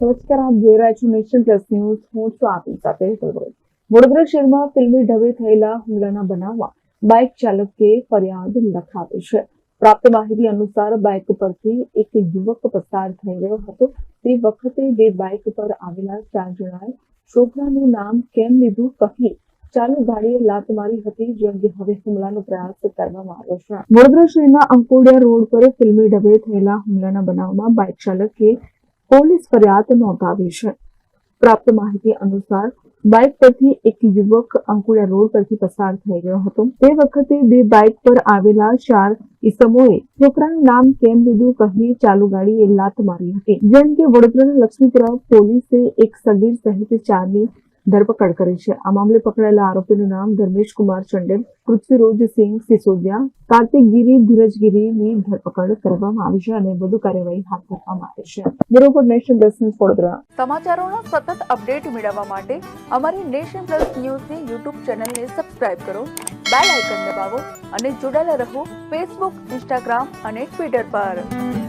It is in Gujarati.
નમસ્કાર, આપ જોઈ રહ્યા છો નેશન પ્લસ ન્યૂઝ. હું છું આપની સાથે વડોદરા શહેરમાં ફિલ્મી ઢબે થયેલા હુમલાના બનાવમાં બાઇક ચાલકે ફરિયાદ લખાવી છે. પ્રાપ્ત માહિતી અનુસાર બાઇક પરથી એક યુવક પસાર થઈ રહ્યો હતો. તે વખતે બે બાઇક પર આવેલા ચાર જણાએ છોકરાનું નામ કેમ લીધું કહી ચાલુ ગાડીએ લાત મારી હતી, જે અંગે હવે હુમલાનો પ્રયાસ કરવામાં આવ્યો છે. વડોદરા શહેરના અંકોડિયા રોડ પર ફિલ્મી ઢબે થયેલા હુમલાના બનાવમાં બાઇક ચાલકે પોલીસ ફરિયાદ નોંધાવી છે. પ્રાપ્ત માહિતી અનુસાર, બાઇક પરથી એક યુવક અંકુડા રોડ પરથી પસાર થઈ ગયો હતો. તે વખતે બે બાઇક પર આવેલા ચાર ઈસમોએ છોકરાનું નામ કેમ લીધું કહી ચાલુ ગાડીએ લાત મારી હતી. જેમ કે વડોદરાના લક્ષ્મીપુરા પોલીસે એક સગીર સહિત ચારની ધરપકડ કરી છે. આ મામલે પકડાયેલા આરોપીનું નામ ધર્મેશ કુમાર ચંડેલ પૃથ્વીરોજસિંહ સિસોદિયા કાર્તિક ગીરી ધીરજગીરીની ધરપકડ કરવામાં આવી છે અને વધુ કાર્યવાહી હાથ ધરવામાં આવી છે. Bureau for nation plus news Vadodara. સમાચારોના સતત અપડેટ મેળવવા માટે અમારી નેશન પ્લસ ન્યૂઝની યુટ્યુબ ચેનલને સબસ્ક્રાઇબ કરો, બેલ આઇકન દબાવો અને જોડાયેલા રહો ફેસબુક, ઇન્સ્ટાગ્રામ અને ટ્વિટર પર.